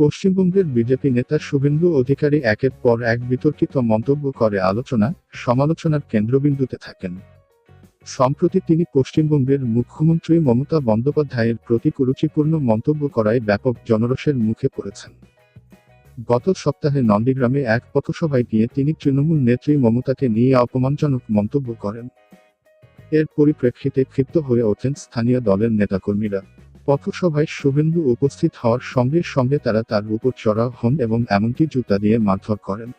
পশ্চিমবঙ্গের বিজেপি নেতা শুভেন্দু অধিকারী একের পর এক বিতর্কিত মন্তব্য করে আলোচনা, সমালোচনার কেন্দ্রবিন্দুতে থাকেন। সম্প্রতি তিনি পশ্চিমবঙ্গের মুখ্যমন্ত্রী মমতা বন্দ্যোপাধ্যায়ের প্রতি কুরুচিপূর্ণ মন্তব্য করায় ব্যাপক জনরসের মুখে পড়েছেন। গত সপ্তাহে নন্দীগ্রামে এক পথসভায় গিয়ে তিনি তৃণমূল নেত্রী মমতাকে নিয়ে অপমানজনক মন্তব্য করেন। এর পরিপ্রেক্ষিতে ক্ষিপ্ত হয়ে ওঠেন স্থানীয় দলের নেতাকর্মীরা। পথসভায় শুভেন্দু উপস্থিত হওয়ার সঙ্গে সঙ্গে তারা তার উপর চড়াও হন এবং এমনকি জুতা দিয়ে মারধর করেন।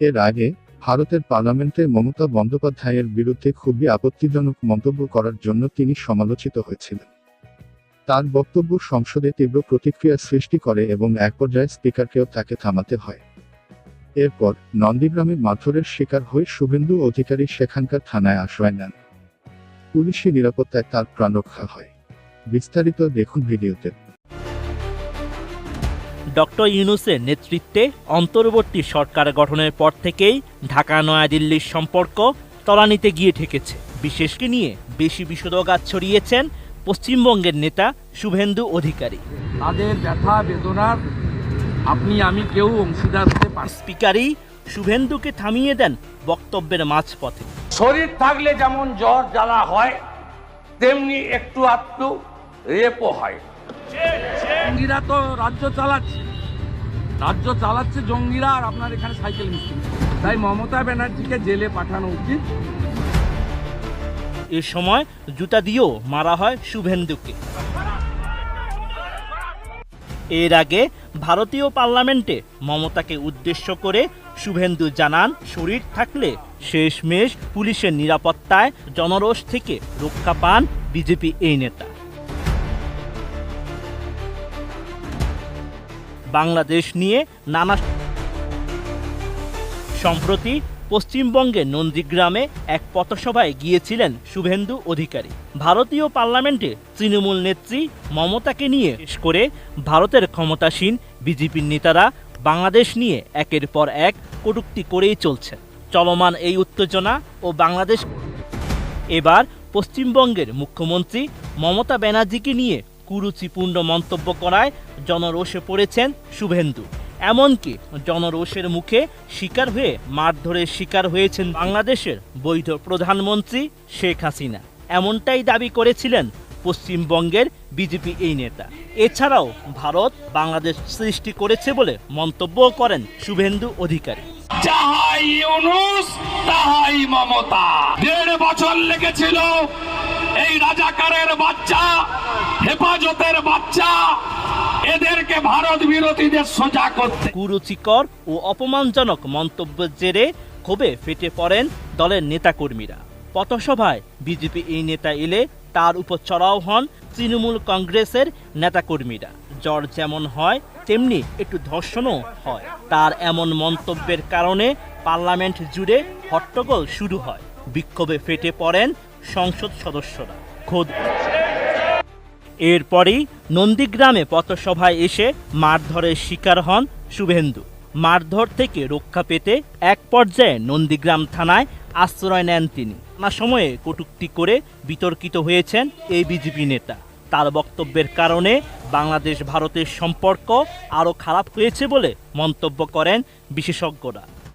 এর আগে, ভারতের পার্লামেন্টে মমতা বন্দ্যোপাধ্যায়ের বিরুদ্ধে খুবই আপত্তিজনক মন্তব্য করার জন্য তিনি সমালোচিত হয়েছিলেন। তার বক্তব্য সংসদে তীব্র প্রতিক্রিয়া সৃষ্টি করে এবং এক পর্যায়ে স্পিকারকেও তাকে থামাতে হয়। এরপর, নন্দীগ্রামে মারধরের শিকার হয়ে শুভেন্দু অধিকারী সেখানকার থানায় আশ্রয় নেন। পুলিশি নিরাপত্তায় তার প্রাণরক্ষা হয়। বিস্তারিত দেখুন ভিডিওতে। ডক্টর ইউনুসের নেতৃত্বে অন্তর্বর্তী সরকার গঠনের পর থেকেই ঢাকা নয়াদিল্লির সম্পর্ক তলানিতে গিয়ে ঠেকেছে। বিশেষকে নিয়ে বেশি বিষোদগাত ছড়িয়েছেন পশ্চিমবঙ্গের নেতা শুভেন্দু অধিকারী। তাদের ব্যথা বেদনার আপনি আমি কেউ অংশীদার হতে পারি স্পিকারই শুভেন্দুকে থামিয়ে দেন বক্তব্যের মাঝপথে। শরীর থাকলে যেমন জ্বর জ্বালা হয় তেমনি একটু আধটু রেপও হয়। জঙ্গিরা তো রাজ্য চালাচ্ছে। রাজ্য চালাচ্ছে জঙ্গিরা আর আপনার এখানে সাইকেল মিস্ত্রি। তাই মমতা ব্যানার্জিকে জেলে পাঠানো উচিত। এ সময় জুতা দিয়েও মারা হয় শুভেন্দুকে। এর আগে ভারতীয় পার্লামেন্টে মমতাকে উদ্দেশ্য করে শুভেন্দু জানান, শরীর থাকলে শেষমেশ পুলিশের নিরাপত্তায় জনরোষ থেকে রক্ষা পান বিজেপি এই নেতা। বাংলাদেশ নিয়ে নানা সম্প্রতি পশ্চিমবঙ্গের নন্দীগ্রামে এক পথসভায় গিয়েছিলেন শুভেন্দু অধিকারী। ভারতীয় পার্লামেন্টে তৃণমূল নেত্রী মমতাকে নিয়ে শেষ করে ভারতের ক্ষমতাসীন বিজেপির নেতারা বাংলাদেশ নিয়ে একের পর এক কটূক্তি করেই চলছে। চলমান এই উত্তেজনা ও বাংলাদেশ এবার পশ্চিমবঙ্গের মুখ্যমন্ত্রী মমতা ব্যানার্জিকে নিয়ে কুরুচিপূর্ণ মন্তব্য করায় জনরোষে পড়েছেন শুভেন্দু। এমনকি জনরোষের মুখে শিকার হয়ে মারধরের শিকার হয়েছেন বাংলাদেশের বৈধ প্রধানমন্ত্রী শেখ হাসিনা। এমনটাই দাবি করেছিলেন পশ্চিমবঙ্গের বিজেপি এই নেতা। এছাড়াও ভারত বাংলাদেশ সৃষ্টি করেছে বলে মন্তব্য করেন শুভেন্দু অধিকারী। যাহাই ইউনুস তাহাই মমতা। দেড় বছর লেগেছিল এই রাজাকারের বাচ্চা, হেফাজতের বাচ্চা, এদেরকে ভারত বিরোধীদের সোজা করতে। কুরুচিকর ও অপমানজনক মন্তব্যের জেরে ক্ষোভে ফেটে পড়েন দলের নেতাকর্মীরা। পথসভায় বিজেপি এই নেতা এলে তার উপর চড়াও হন তৃণমূল কংগ্রেসের নেতাকর্মীরা। জ্বর যেমন হয়, তেমনি একটু ধর্ষণও হয়। তার এমন মন্তব্যের কারণে পার্লামেন্ট জুড়ে হট্টগোল শুরু হয়। বিক্ষোভে ফেটে পড়েন সংসদ সদস্যরা খোদ। এরপরেই নন্দীগ্রামে পথসভায় এসে মারধরের শিকার হন শুভেন্দু। মারধর থেকে রক্ষা পেতে এক পর্যায়ে নন্দীগ্রাম থানায় আশ্রয় নেন তিনি। নানা সময়ে কটূক্তি করে বিতর্কিত হয়েছেন এই বিজেপি নেতা। তার বক্তব্যের কারণে বাংলাদেশ ভারতের সম্পর্ক আরও খারাপ হয়েছে বলে মন্তব্য করেন বিশেষজ্ঞরা।